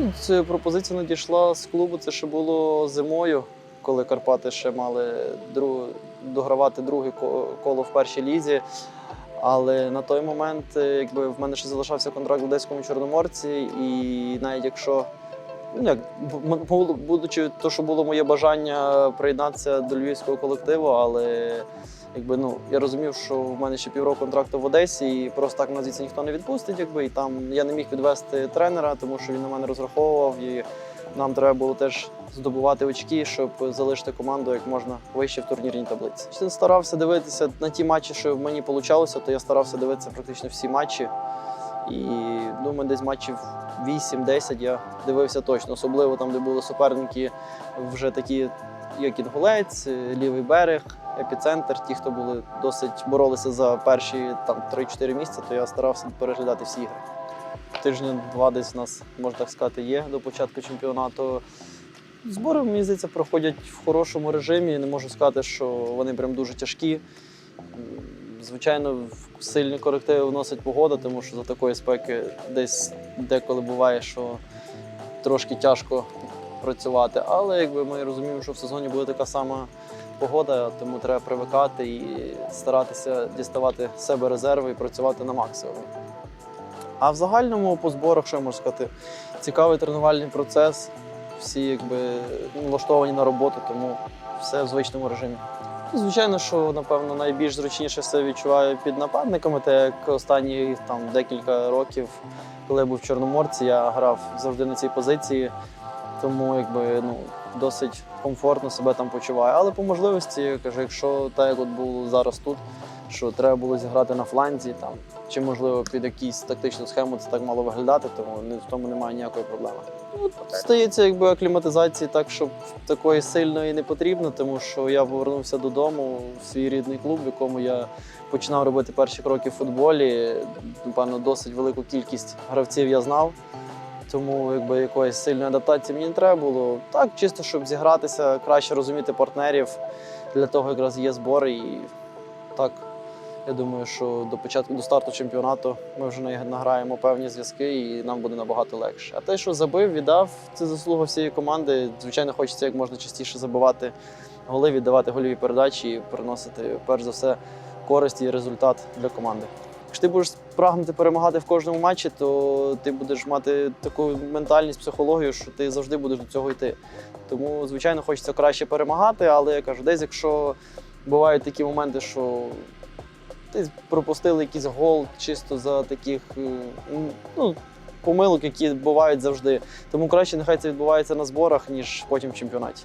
Ну, Ця пропозиція надійшла з клубу. Це ще було зимою, коли Карпати ще мали друг... догравати друге коло в першій лізі. Але на той момент, е, якби в мене ще залишався контракт в Одеському Чорноморці, і навіть якщо ну як будучи то, що було моє бажання приєднатися до львівського колективу, але якби ну я розумів, що в мене ще півроку контракту в Одесі, і просто так мене звідси ніхто не відпустить. Якби і там я не міг підвести тренера, тому що він на мене розраховував, і нам треба було теж здобувати очки, щоб залишити команду як можна вище в турнірній таблиці. Я старався дивитися на ті матчі, що в мені вийшло, то я старався дивитися практично всі матчі. І думаю, десь матчів 8-10 я дивився точно, особливо там, де були суперники вже такі, як Інгулець, лівий берег, епіцентр. Ті, хто були досить боролися за перші там 3-4 місця, то я старався переглядати всі ігри. Тижня два десь у нас, можна так сказати, є до початку чемпіонату. Збори, мені здається, проходять в хорошому режимі. Не можу сказати, що вони прям дуже тяжкі. Звичайно, в- сильні корективи вносить погода, тому що за такої спеки десь деколи буває, що трошки тяжко працювати. Але якби ми розуміємо, що в сезоні буде така сама погода, тому треба привикати і старатися діставати з себе резерви і працювати на максимум. А в загальному по зборах, що я можу сказати, цікавий тренувальний процес. Всі якби налаштовані на роботу, тому все в звичному режимі. Звичайно, що напевно найбільш зручніше все відчуваю під нападниками, так як останні там декілька років, коли я був в Чорноморці, я грав завжди на цій позиції, тому якби ну досить комфортно себе там почуваю. Але по можливості я кажу, якщо так як от було зараз тут, що треба було зіграти на фланзі, там чи можливо під якусь тактичну схему це так мало виглядати, тому в тому немає ніякої проблеми. Ну, стається якби акліматизації так, щоб такої сильної не потрібно, тому що я повернувся додому в свій рідний клуб, в якому я починав робити перші кроки в футболі. Напевно, досить велику кількість гравців я знав. Тому якби якоїсь сильної адаптації мені не треба було. Так, чисто щоб зігратися, краще розуміти партнерів. Для того якраз є збори. І так, я думаю, що до початку до старту чемпіонату ми вже награємо певні зв'язки, і нам буде набагато легше. А те, що забив, віддав, це заслуга всієї команди. Звичайно, хочеться як можна частіше забивати голи, віддавати гольові передачі і приносити перш за все користь і результат для команди. Якщо ти будеш прагнути перемагати в кожному матчі, то ти будеш мати таку ментальність, психологію, що ти завжди будеш до цього йти. Тому, звичайно, хочеться краще перемагати, але я кажу, десь якщо бувають такі моменти, що ти пропустили якийсь гол чисто за таких е, ну, помилок, які бувають завжди. Тому краще нехай це відбувається на зборах, ніж потім в чемпіонаті.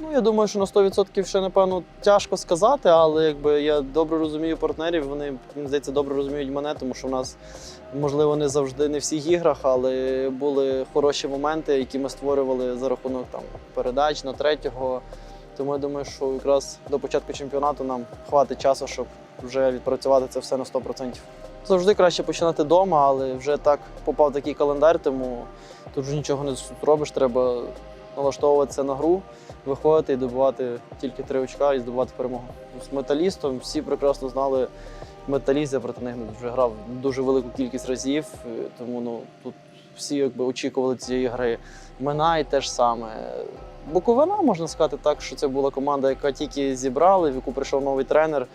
Ну, я думаю, що на 100% ще, напевно, тяжко сказати, але якби я добре розумію партнерів, вони, мені здається, добре розуміють мене, тому що в нас, можливо, не завжди не в всіх іграх, але були хороші моменти, які ми створювали за рахунок там, передач на третього. Тому я думаю, що якраз до початку чемпіонату нам хватить часу, щоб вже відпрацювати це все на 100%. Завжди краще починати вдома, але вже так попав такий календар, тому тут вже нічого не зробиш. Треба налаштовуватися на гру, виходити і добувати тільки три очка і здобувати перемогу. З металістом всі прекрасно знали металіст, я проти них вже грав дуже велику кількість разів, е, тому ну, тут всі якби очікували цієї гри. Минай теж саме. Буковина, можна сказати так, що це була команда, яка тільки зібрали, в яку прийшов новий тренер.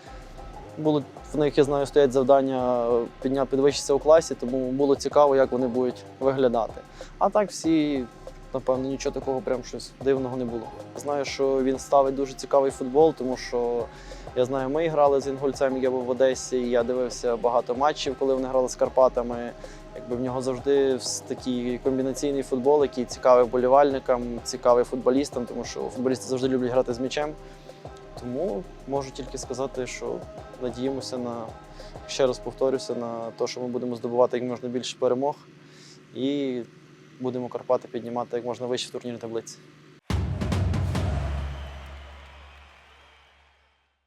Було в них, я знаю, стоять завдання підня підвищитися у класі, тому було цікаво, як вони будуть виглядати. А так всі, напевно, нічого такого прям щось дивного не було. Знаю, що він ставить дуже цікавий футбол, тому що я знаю, ми грали з інгульцем, я був в Одесі, і я дивився багато матчів, коли вони грали з Карпатами. Якби в нього завжди такий комбінаційний футбол, який цікавий вболівальникам, цікавий футболістам, тому що футболісти завжди люблять грати з м'ячем. Тому можу тільки сказати, що надіємося на, ще раз повторюся, на те, що ми будемо здобувати як можна більше перемог і будемо Карпати піднімати як можна вище в таблиці.